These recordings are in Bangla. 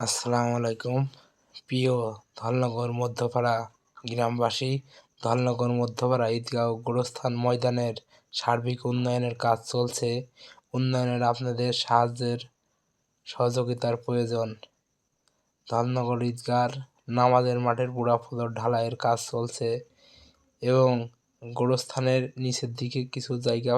আসসালামু আলাইকুম প্রিয় ধলনগর মধ্যপাড়া গ্রামবাসী, ধলনগর মধ্যপাড়া ঈদগাঁও গোরস্থান ময়দানের সার্বিক উন্নয়নের কাজ চলছে। উন্নয়নের আপনাদের সাহায্যের সহযোগিতার প্রয়োজন। ধলনগর ঈদগার নামাজের মাঠের পুরা ফ্লোর ঢালাইয়ের কাজ চলছে এবং গোরস্থানের নিচের দিকে কিছু জায়গা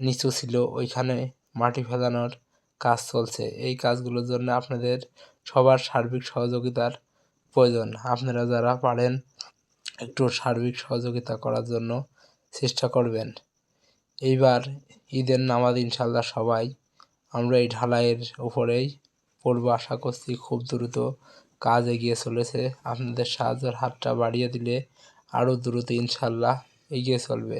নিচু ছিল, ওইখানে মাটি ফেলানোর কাজ চলছে। এই কাজগুলোর জন্য আপনাদের সবার সার্বিক সহযোগিতার প্রয়োজন। আপনারা যারা পারেন একটু সার্বিক সহযোগিতা করার জন্য চেষ্টা করবেন। এইবার ঈদের নামাজ ইনশাল্লাহ সবাই আমরা এই ঢালাইয়ের উপরেই পড়ব। আশা করছি খুব দ্রুত কাজ এগিয়ে চলেছে। আপনাদের সাহায্যের হাতটা বাড়িয়ে দিলে আরও দ্রুত ইনশাল্লাহ এগিয়ে চলবে।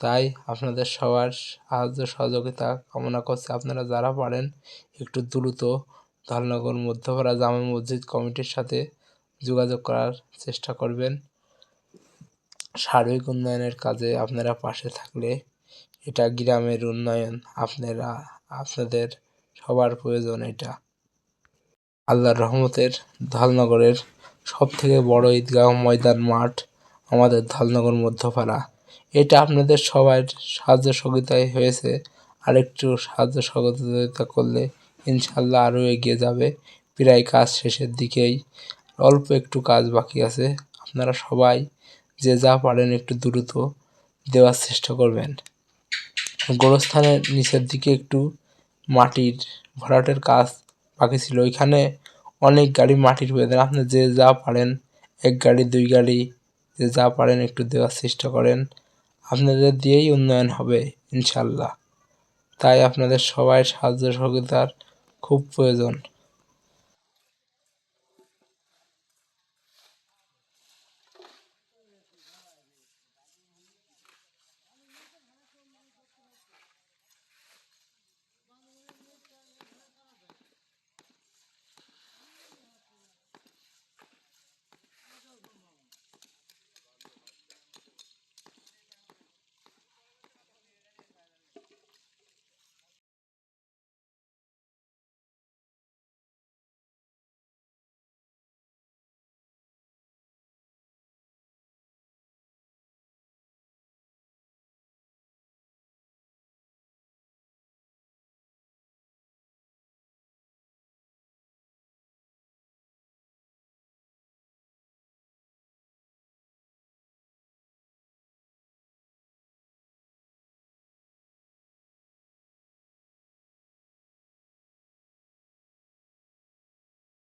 তাই আপনাদের সবার সাহায্য সহযোগিতা কামনা করছি। আপনারা যারা পারেন, একটু দ্রুত ধলনগর মধ্যপাড়া জামা মসজিদ কমিটির সাথে যোগাযোগ করার চেষ্টা করবেন। সার্বিক উন্নয়নের কাজে আপনারা পাশে থাকলে এটা গ্রামের উন্নয়ন আপনারা, আপনাদের সবার প্রয়োজন এটা। আল্লাহর রহমতের ধলনগরের সব থেকে বড় ঈদগাহ ময়দান মাঠ আমাদের ধলনগর মধ্যপাড়া এটা আপনাদের সবার সাহায্য সহযোগিতায় হয়েছে। আরেকটু সাহায্য সহযোগিতা করলে ইনশাল্লাহ আরও এগিয়ে যাবে। প্রায় কাজ শেষের দিকেই। অল্প একটু কাজ বাকি আছে। আপনারা সবাই যে যা পারেন একটু দ্রুত দেওয়ার চেষ্টা করবেন। গোরস্থানের নিচের দিকে একটু মাটির ভরাটের কাজ বাকি ছিল। ওইখানে অনেক গাড়ি মাটির প্রয়োজন আপনি যে যা পারেন, এক গাড়ি, দুই গাড়ি, যে যা পারেন একটু দেওয়ার চেষ্টা করেন। আপনাদের দিয়েই উন্নয়ন হবে ইনশাল্লাহ। তাই আপনাদের সবাই সাহায্য সহযোগিতার খুব প্রয়োজন।